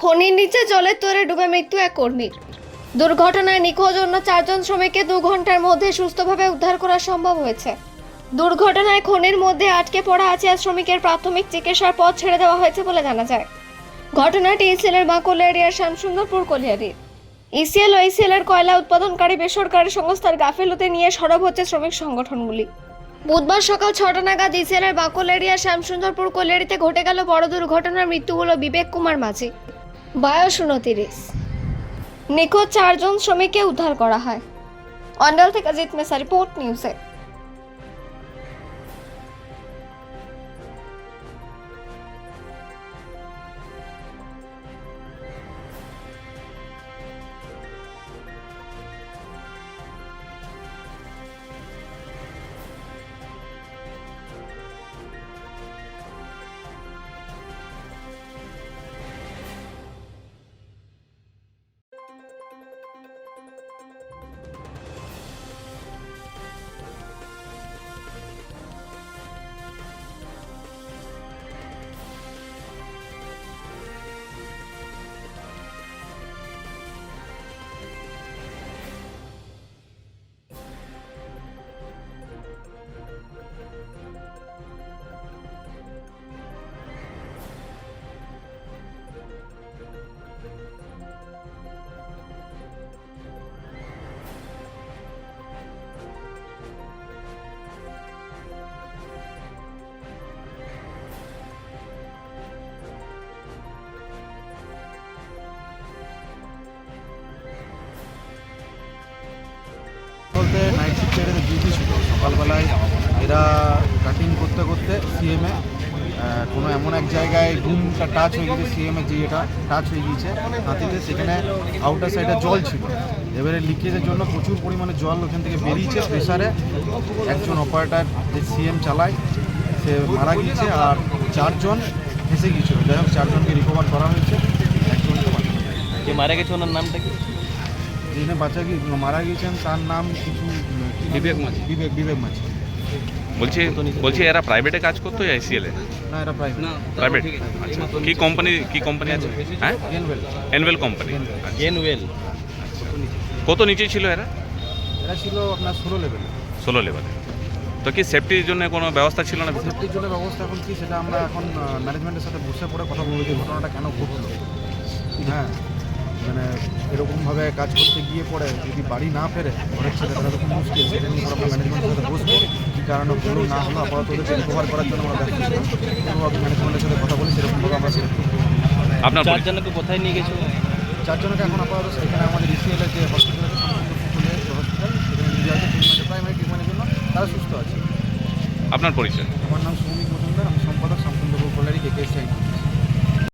খনির নিচে জলের তোরে ডুবে মৃত্যু এক কর্মীর। দুর্ঘটনায় নিখোঁজ অন্য চারজন শ্রমিককে দু ঘণ্টার মধ্যে সুস্থভাবে উদ্ধার করা সম্ভব হয়েছে। দুর্ঘটনায় খনির মধ্যে আটকে পড়া আছে আর শ্রমিকের প্রাথমিক চিকিৎসার পথ ছেড়ে দেওয়া হয়েছে বলে জানা যায়। ঘটনাটি ইসিএলের বাঁকুড়া এরিয়ার শ্যামসুন্দরপুর কলিয়ারির। ইসিএল ও ইসিএলের কয়লা উৎপাদনকারী বেসরকারি সংস্থার গাফিলতি নিয়ে সরব হচ্ছে শ্রমিক সংগঠনগুলি। বুধবার সকাল ছটা নাগাদ ইসিএলের বাকল এরিয়া শ্যামসুন্দরপুর কোলেরিতে ঘটে গেল বড় দুর্ঘটনার মৃত্যু হল বিবেক কুমার মাঝি। বয়স উনতিরিশ। নিখোঁজ চারজন শ্রমিককে উদ্ধার করা হয়। অন্ডাল থেকে জিত মেসা রিপোর্ট নিউজে। এর ডিউটি ছিল। সকালবেলায় এরা কাটিং করতে করতে সিএমএ কোনো এমন এক জায়গায় ঘুমটা টাচ হয়ে গেছে সিএমএ যে এটা টাচ হয়ে গিয়েছে হাতিতে সেখানে আউটার সাইডে জল ছিল। এবারে লিকেজের জন্য প্রচুর পরিমাণে জল ওখান থেকে বেরিয়েছে প্রেসারে একজন অপারেটার যে সিএম চালায়, সে মারা গিয়েছে আর চারজন ফেসে গিয়েছিল। যাই হোক, চারজনকে রিকভার করা হয়েছে। যে মারা গেছে, ওনার নামটা কি? যিনি বাচ্চা গিয়ে মারা গিয়েছেন তার নাম কিছু? বিবেক মাঝি। বিবেক বিবেক মাঝি বলছি বলছি এরা প্রাইভেটে কাজ করতো আইসিএল এ না এটা প্রাইভেট প্রাইভেট আচ্ছা কি কোম্পানি কি কোম্পানি আছে হ্যাঁ গেনওয়েল এনভেল কোম্পানি গেনওয়েল কত নিচে ছিল এরা? এটা ছিল আপনার ষোলো লেভেলে ষোলো লেভেলে তো কি সেফটির জন্য কোনো ব্যবস্থা ছিল না সেফটির জন্য ব্যবস্থা এখন কি সেটা আমরা এখন ম্যানেজমেন্টের সাথে বসে পড়ে কথা বলব যে ঘটনাটা কেন ঘটলো। হ্যাঁ। মানে এরকমভাবে কাজ করতে গিয়ে পরে যদি বাড়ি না ফেরে অনেক ছেলে তাহলে তো খুব মুশকিল। সেটা নিয়ে আমরা ম্যানেজমেন্টের সাথে বসবো। কী কারণে ভুল না হলো আপাতত ওদেরকে রিকভার করার জন্য আমরা ব্যস্ত ম্যানেজমেন্টের সাথে কথা বলি সেরকমভাবে আমরা করব। আপনার? চারজনকে কোথায় নিয়ে গেছিল? চারজনকে এখন আপাতত সেখানে আমাদের ইসিএলের যে হসপিটাল আছে হসপিটাল সেখানে নিয়ে যাওয়া হচ্ছে প্রাইমারি ট্রিটমেন্টের জন্য তারা সুস্থ আছে। আপনার পরিচয়? আমার নাম সৌমিক মজুমদার আমি সম্পাদক শামসুন্দরপুর কল্যাণী কে কে